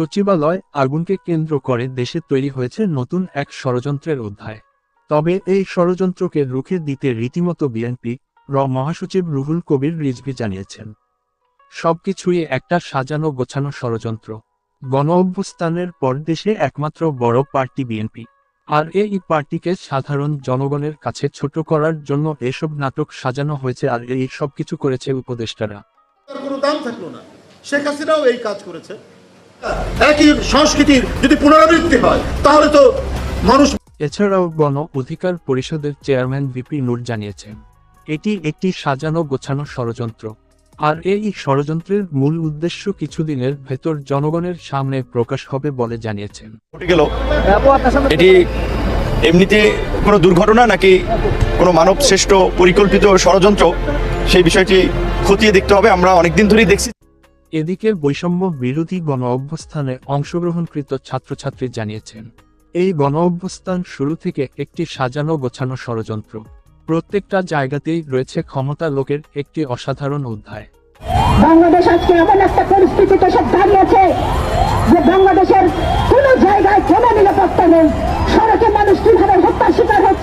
সচিবালয় আগুনকে কেন্দ্র করে দেশে তৈরি হয়েছে নতুন এক ষড়যন্ত্রের অধ্যায়। তবে এই ষড়যন্ত্রকে রুখে দিতে রীতিমতো বিএনপি র মহাসচিব রুহুল কবির রিজভি জানিয়েছেন। সবকিছুই একটা সাজানো গোছানো ষড়যন্ত্র। গণ অভ্যুত্থানের পর দেশে একমাত্র বড় পার্টি বিএনপি। আর এই পার্টিকে সাধারণ জনগণের কাছে ছোট করার জন্য এসব নাটক সাজানো হয়েছে আর এই সবকিছু করেছে উপদেষ্টারা। কোনো দাম থাকল না। শেখ হাসিনাও এই কাজ করেছে। একই সংস্কৃতির যদি পুনরাবৃত্তি হয় তাহলে তো মানুষ এছাড়াও গণ অধিকার পরিষদের চেয়ারম্যান ভিপি নূর জানিয়েছেন এটি একটি সাজানো গোছানো ষড়যন্ত্র। আর এই ষড়যন্ত্রের মূল উদ্দেশ্য কিছুদিনের ভেতর জনগণের সামনে প্রকাশ হবে বলে জানিয়েছেন। এটি এমনিতে কোনো দুর্ঘটনা নাকি কোনো মানব শ্রেষ্ঠ পরিকল্পিত ষড়যন্ত্র? সেই বিষয়টি খতিয়ে দেখতে হবে। আমরা অনেকদিন ধরেই দেখছি। এদিকে বৈষম্য বিরোধী গণ অভ্যস্থানে অংশগ্রহণকৃত ছাত্রছাত্রী জানিয়েছেন, এই গণ অভ্যস্থান শুরু থেকে একটি সাজানো গোছানো ষড়যন্ত্র। প্রত্যেকটা জায়গাতেই রয়েছে ক্ষমতা লোকের একটি অসাধারণ অধ্যায়। বাংলাদেশ আজকে এমন একটা পরিস্থিতিতে সব দাঁড়িয়েছে যে বাংলাদেশের কোনো জায়গায় কোনো নিরাপত্তা নেই।